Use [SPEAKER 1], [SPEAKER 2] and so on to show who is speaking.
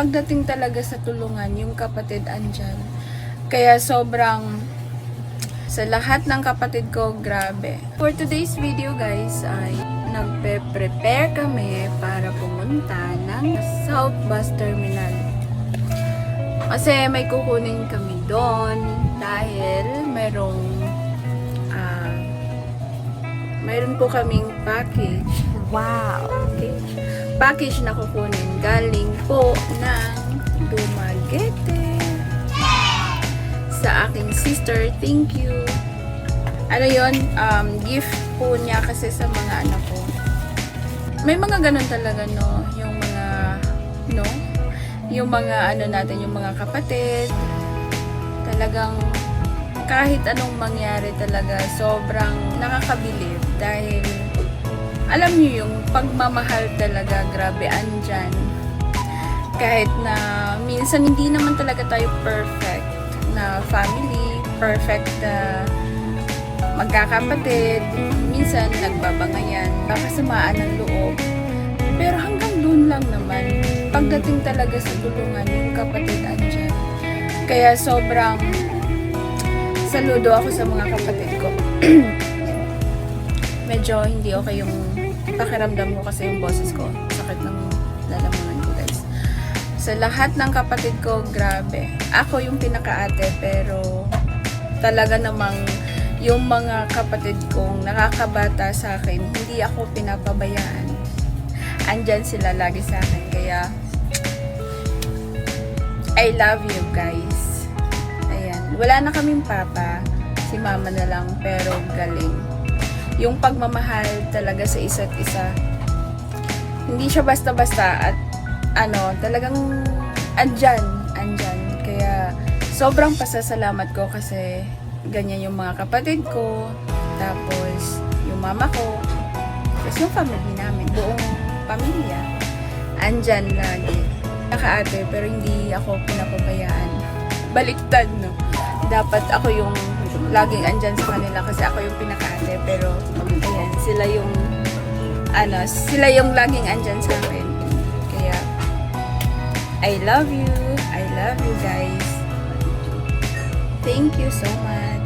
[SPEAKER 1] Pagdating talaga sa tulungan, yung kapatid andyan. Kaya sobrang sa lahat ng kapatid ko, grabe. For today's video guys, ay nagpe-prepare kami para pumunta ng South Bus Terminal. Kasi may kukunin kami doon dahil merong ah mayroon po kaming package. Wow! Package. Package na kukunin galing po ng Dumaguete sa aking sister. Thank you. Ano yon um, gift po niya kasi sa mga anak ko. May mga ganun talaga, no? Yung mga, no? Yung mga, ano natin, yung mga kapatid. Talagang, kahit anong mangyari talaga, sobrang nakakabilib. Dahil, alam niyo yung pagmamahal talaga, grabe, andyan. Kahit na, minsan hindi naman talaga tayo perfect na family, perfect na magkakapatid, minsan nagbabangayan, kakasamaan ng loob. Pero hanggang doon lang naman, pagdating talaga sa tulungan, yung kapatid andyan. Kaya sobrang saludo ako sa mga kapatid ko. Medyo hindi okay yung pakiramdam ko kasi yung boses ko. Sakit ng lalamunan ko guys. Sa lahat ng kapatid ko, grabe. Ako yung pinakaate pero talaga namang yung mga kapatid kong nakakabata sa akin, hindi ako pinapabayaan. Andyan sila lagi sa akin. Kaya, I love you guys. Ayan. Wala na kaming papa. Si mama na lang, pero galing. Yung pagmamahal talaga sa isa't isa. Hindi siya basta-basta at ano, talagang andyan, andyan. Kaya, sobrang pasasalamat ko kasi ganyan yung mga kapatid ko, tapos yung mama ko, tapos yung family namin, buong pamilya, andyan lagi. Nakaate, pero hindi ako pinapabayaan. Baliktad, no? Dapat ako yung laging andyan sa kanila kasi ako yung pinakaate, pero ayan, sila yung ano, sila yung laging andyan sa akin. Kaya, I love you. I love you guys. Thank you so much.